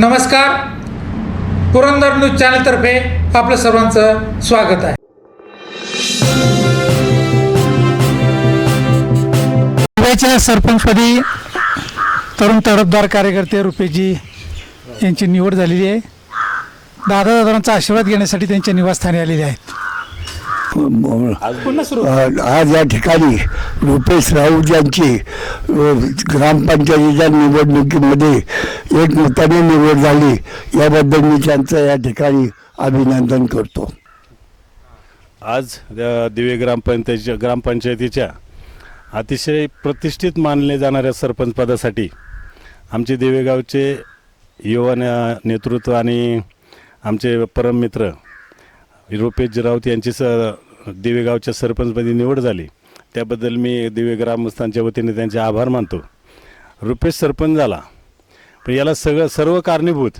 नमस्कार. पुरंदर न्यूज चॅनलतर्फे आपलं सर्वांचं स्वागत आहे. मुंबईच्या सरपंचपदी तरुण तडफदार कार्यकर्ते रुपेजी यांची निवड झालेली आहे. दादा दादांचा आशीर्वाद घेण्यासाठी त्यांच्या निवासस्थानी आलेले आहेत. आज या ठिकाणी रुपेश राऊत यांची ग्रामपंचायतीच्या निवडणुकीमध्ये एक मताने निवड झाली. याबद्दल मी त्यांचं या ठिकाणी अभिनंदन करतो. आज दिवे ग्रामपंचायतीच्या ग्रामपंचायतीच्या अतिशय प्रतिष्ठित मानले जाणाऱ्या सरपंच पदासाठी आमचे दिवेगावचे युवा नेतृत्व आणि आमचे परममित्र रुपेश राऊत यांची स दिवेगावच्या सरपंचपदी निवड झाली. त्याबद्दल मी दिवे ग्रामस्थांच्या वतीने त्यांचे आभार मानतो. रुपेश सरपंच झाला. पण याला सगळं सर्व कारणीभूत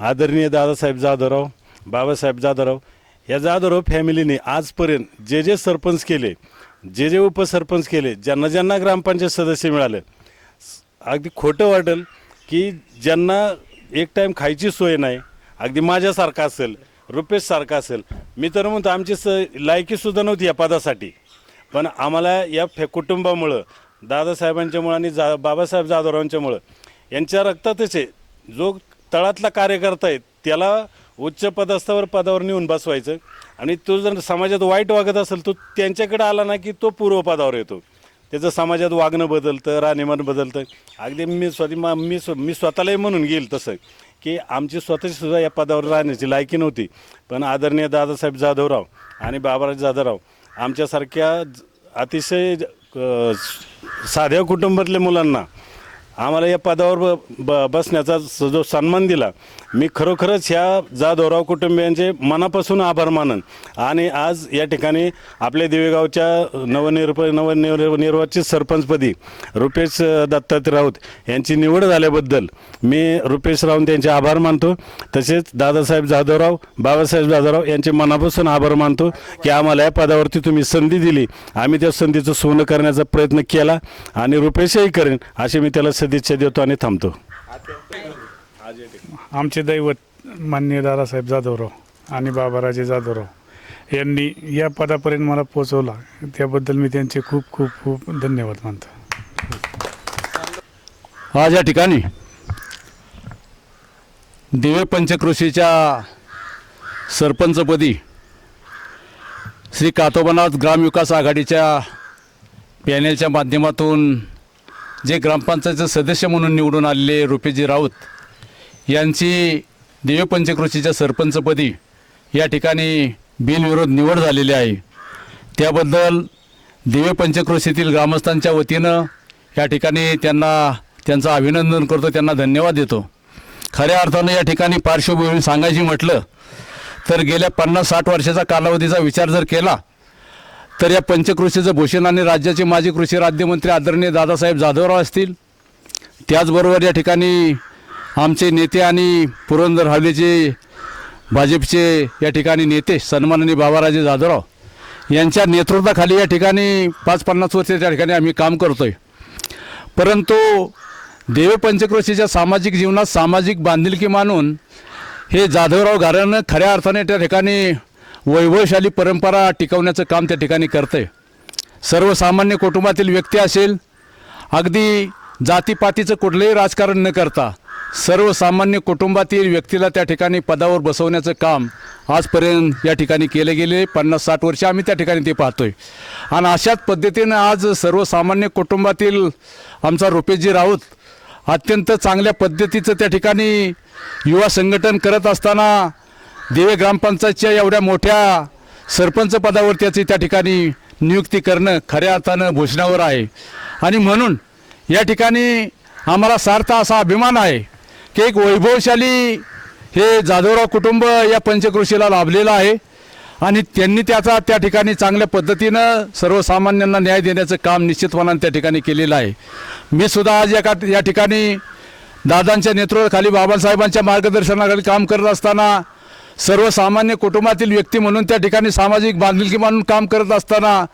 आदरणीय दादासाहेब जाधवराव बाबासाहेब जाधवराव या जाधवराव फॅमिलीने आजपर्यंत जे जे सरपंच केले जे जे उपसरपंच केले ज्यांना ज्यांना ग्रामपंचायत सदस्य मिळाले अगदी खोटं वाटेल की ज्यांना एक टाईम खायची सोय नाही अगदी माझ्यासारखा असेल रुपेशसारखा असेल. मी तर म्हणतो आमची स लायकीसुद्धा नव्हती या पदासाठी. पण आम्हाला या फे कुटुंबामुळं दादासाहेबांच्यामुळं आणि जा बाबासाहेब जाधवरावांच्यामुळं यांच्या रक्तातच आहे. जो तळातला कार्यकर्ता आहे त्याला उच्च पदस्थावर पदावर नेऊन बसवायचं. आणि तो जर समाजात वाईट वागत असेल तो त्यांच्याकडे आला ना की तो पूर्वपदावर येतो. त्याचं समाजात वागणं बदलतं राहणीमान बदलतं. अगदी मी स्वतः मा- मी स्व मी स्वतःलाही म्हणून घेईल तसं की आमची स्वतःची सुद्धा या पदावर राहण्याची लायकी नव्हती. पण आदरणीय दादासाहेब जाधवराव आणि बाबाराज जाधवराव आमच्यासारख्या ज- अतिशय साध्या कुटुंबातल्या मुलांना आम्हाला या पदावर ब ब बसण्याचा स- जो सन्मान दिला मी खरोखरच ह्या जाधवराव कुटुंबियांचे मनापासून आभार मानन. आणि आज या ठिकाणी आपल्या दिवेगावच्या नवनिर्प नवनिर् निर्वाचित सरपंचपदी रुपेश अ, दत्तात्रय राऊत यांची निवड झाल्याबद्दल मी रुपेश राऊत यांचे आभार मानतो. तसेच दादासाहेब जाधवराव बाबासाहेब जाधवराव यांचे मनापासून आभार मानतो की आम्हाला या पदावरती तुम्ही संधी दिली. आम्ही त्या संधीचं सोनं करण्याचा प्रयत्न केला आणि रुपेशही करेन अशी मी त्याला सदिच्छा देतो आणि थांबतो. आमचे दैवत माननीय दादासाहेब जाधवराव आणि बाबाराजे जाधवराव यांनी या पदापर्यंत मला पोचवला त्याबद्दल मी त्यांचे खूप खूप खूप धन्यवाद मानतो. आज या ठिकाणी दिवे पंचकृषीच्या सरपंचपदी श्री कातोबनाथ ग्रामविकास आघाडीच्या पॅनेलच्या माध्यमातून जे ग्रामपंचायतचे सदस्य म्हणून निवडून आलेले रुपेजी राऊत यांची देवपंचकृषीच्या सरपंचपदी या ठिकाणी बिनविरोध निवड झालेली आहे. त्याबद्दल देवपंचकृषीतील ग्रामस्थांच्या वतीनं या ठिकाणी त्यांना त्यांचं अभिनंदन करतो त्यांना धन्यवाद देतो. खऱ्या अर्थानं या ठिकाणी पार्श्वभूमी सांगायची म्हटलं तर गेल्या पन्नास साठ वर्षाचा कालावधीचा विचार जर केला तर या पंचकृषीचं भूषण आणि राज्याचे माजी कृषी राज्यमंत्री आदरणीय दादासाहेब जाधवराव असतील. त्याचबरोबर या ठिकाणी आमचे नेते आणि पुरंदर हवेचे भाजपचे या ठिकाणी नेते सन्माननीय बाबाराजे जाधवराव यांच्या नेतृत्वाखाली या ठिकाणी पाच पन्नास वर्ष त्या ठिकाणी आम्ही काम करतोय. परंतु देव पंचक्रोशीच्या सामाजिक जीवनात सामाजिक बांधिलकी मानून हे जाधवराव घराणं खऱ्या अर्थाने त्या ठिकाणी वैभवशाली परंपरा टिकवण्याचं काम त्या ठिकाणी करतंय. सर्वसामान्य कुटुंबातील व्यक्ती असेल अगदी जातीपातीचं कुठलंही राजकारण न करता सर्वसामान्य कुटुंबातील व्यक्तीला त्या ठिकाणी पदावर बसवण्याचं काम आजपर्यंत या ठिकाणी केले गेले. पन्नास साठ वर्ष आम्ही त्या ठिकाणी ते पाहतोय. आणि अशाच पद्धतीनं आज सर्वसामान्य कुटुंबातील आमचा रुपेशजी राऊत अत्यंत चांगल्या पद्धतीचं त्या ठिकाणी युवा संघटन करत असताना दिवे ग्रामपंचायतच्या एवढ्या मोठ्या सरपंच पदावर त्याची त्या ठिकाणी नियुक्ती करणं खऱ्या अर्थानं भूषणावर आहे. आणि म्हणून या ठिकाणी आम्हाला सार्थ असा अभिमान आहे की एक वैभवशाली हे जाधवराव कुटुंब या पंचकृषीला लाभलेलं आहे. आणि त्यांनी त्याचा त्या ठिकाणी चांगल्या पद्धतीनं सर्वसामान्यांना न्याय देण्याचं काम निश्चितपणाने त्या ठिकाणी केलेलं आहे. मी सुद्धा आज एका या ठिकाणी दादांच्या नेतृत्वाखाली बाबासाहेबांच्या मार्गदर्शनाखाली काम करत असताना सर्वसामान्य कुटुंबातील व्यक्ती म्हणून त्या ठिकाणी सामाजिक बांधिलकी म्हणून काम करत असताना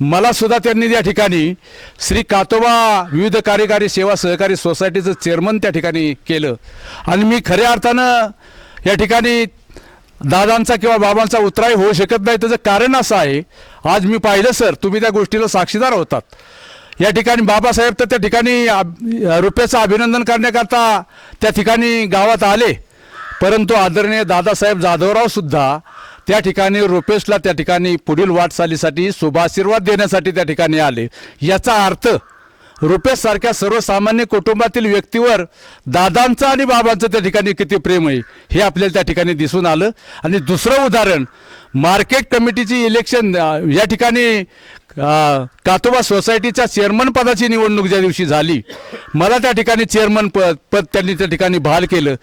मलासुद्धा त्यांनी त्या ठिकाणी श्री कातोबा विविध कार्यकारी सेवा सहकारी सोसायटीचं चेअरमन त्या ठिकाणी केलं. आणि मी खऱ्या अर्थानं या ठिकाणी दादांचा किंवा बाबांचा उतराई होऊ शकत नाही. त्याचं कारण असं आहे आज मी पाहिलं सर तुम्ही त्या गोष्टीला साक्षीदार होतात. या ठिकाणी बाबासाहेब तर त्या ठिकाणी रुपयाचं अभिनंदन करण्याकरता त्या ठिकाणी गावात आले. परंतु आदरणीय दादासाहेब जाधवराव सुद्धा त्या ठिकाणी रुपेशला त्या ठिकाणी पुढील वाटचालीसाठी शुभाशीर्वाद देण्यासाठी त्या ठिकाणी आले. याचा अर्थ रुपेश सारख्या सर्वसामान्य कुटुंबातील व्यक्तीवर दादांचं आणि बाबांचं त्या ठिकाणी किती प्रेम आहे हे आपल्याला त्या ठिकाणी दिसून आलं. आणि दुसरं उदाहरण मार्केट कमिटीची इलेक्शन या ठिकाणी कातोबा सोसायटीच्या चेअरमन पदाची निवडणूक ज्या दिवशी झाली मला त्या ठिकाणी चेअरमन पद पद त्यांनी त्या ठिकाणी बहाल केलं.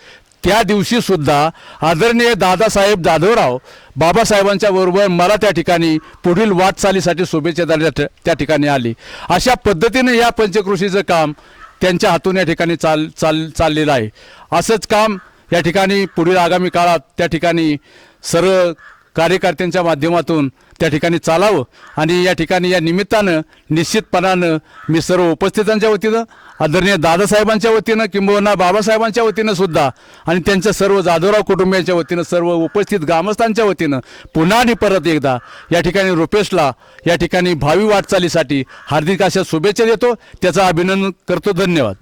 त्या दिवशी सुद्धा आदरणीय दादासाहेब जाधवराव बाबासाहेबांच्या बरोबर मला त्या ठिकाणी पुढील वाटचालीसाठी शुभेच्छा द्यायला त्या- त्या ठिकाणी आली. अशा पद्धतीने या पंचकृषीचं काम त्यांच्या हातून या ठिकाणी चाल चाल चाललेलं आहे. असंच काम या ठिकाणी पुढील आगामी काळात त्या ठिकाणी सर्व कार्यकर्त्यांच्या माध्यमातून त्या ठिकाणी चालावं आणि या ठिकाणी या निमित्तानं निश्चितपणानं मी सर्व उपस्थितांच्या वतीनं आदरणीय दादासाहेबांच्या वतीनं किंबहुना बाबासाहेबांच्या वतीनं सुद्धा आणि त्यांच्या सर्व जाधवराव कुटुंबियांच्या वतीनं सर्व उपस्थित ग्रामस्थांच्या वतीनं पुन्हा आणि परत एकदा या ठिकाणी रुपेशला या ठिकाणी भावी वाटचालीसाठी हार्दिक अशा शुभेच्छा देतो. त्याचं अभिनंदन करतो. धन्यवाद.